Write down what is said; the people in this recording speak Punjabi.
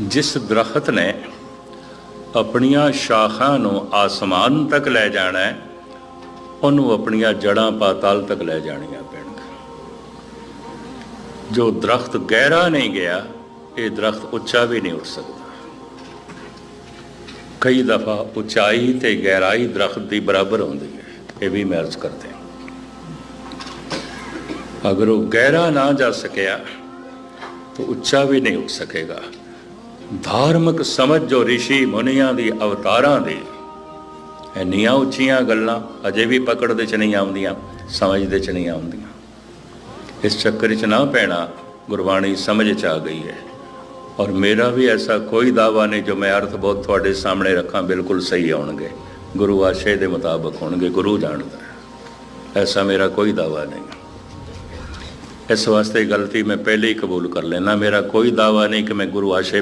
ਜਿਸ ਦਰਖਤ ਨੇ ਆਪਣੀਆਂ ਸ਼ਾਖਾਂ ਨੂੰ ਆਸਮਾਨ ਤੱਕ ਲੈ ਜਾਣਾ ਹੈ, ਉਹਨੂੰ ਆਪਣੀਆਂ ਜੜਾਂ ਪਾਤਾਲ ਤੱਕ ਲੈ ਜਾਣੀਆਂ ਪੈਣਗੀਆਂ। ਜੋ ਦਰਖਤ ਗਹਿਰਾ ਨਹੀਂ ਗਿਆ, ਇਹ ਦਰਖਤ ਉੱਚਾ ਵੀ ਨਹੀਂ ਉੱਠ ਸਕਦਾ। ਕਈ ਦਫਾ ਉਚਾਈ ਤੇ ਗਹਿਰਾਈ ਦਰਖਤ ਦੀ ਬਰਾਬਰ ਹੁੰਦੀ ਹੈ, ਇਹ ਵੀ ਮੈਂ ਅਰਜ਼ ਕਰਦੇ ਹਾਂ। ਅਗਰ ਉਹ ਗਹਿਰਾ ਨਾ ਜਾ ਸਕਿਆ, ਤਾਂ ਉੱਚਾ ਵੀ ਨਹੀਂ ਉੱਠ ਸਕੇਗਾ। ਧਾਰਮਿਕ ਸਮਝ ਜੋ ਰਿਸ਼ੀ ਮੁਨੀਆਂ ਦੀ ਅਵਤਾਰਾਂ ਦੀ, ਇੰਨੀਆਂ ਉੱਚੀਆਂ ਗੱਲਾਂ ਅਜੇ ਵੀ ਪਕੜ ਦੇ ਚ ਨਹੀਂ ਆਉਂਦੀਆਂ, ਸਮਝ ਦੇ ਚ ਨਹੀਂ ਆਉਂਦੀਆਂ। ਇਸ ਚੱਕਰ 'ਚ ਨਾ ਪੈਣਾ, ਗੁਰਬਾਣੀ ਸਮਝ ਚ ਆ ਗਈ ਹੈ। ਔਰ ਮੇਰਾ ਵੀ ਐਸਾ ਕੋਈ ਦਾਵਾ ਨਹੀਂ ਜੋ ਮੈਂ ਅਰਥ ਬਹੁਤ ਤੁਹਾਡੇ ਸਾਹਮਣੇ ਰੱਖਾਂ, ਬਿਲਕੁਲ ਸਹੀ ਆਉਣਗੇ। ਗੁਰੂ ਆਸ਼ੇ ਦੇ ਮੁਤਾਬਕ ਹੋਣਗੇ, ਗੁਰੂ ਜਾਣਦਾ ਐਸਾ ਮੇਰਾ ਕੋਈ ਦਾਵਾ ਨਹੀਂ। ਇਸ ਵਾਸਤੇ ਗਲਤੀ ਮੈਂ ਪਹਿਲੇ ਹੀ ਕਬੂਲ ਕਰ ਲੈਣਾ ਮੇਰਾ ਕੋਈ ਦਾਵਾ ਨਹੀਂ ਕਿ ਮੈਂ ਗੁਰੂ ਆਸ਼ੇ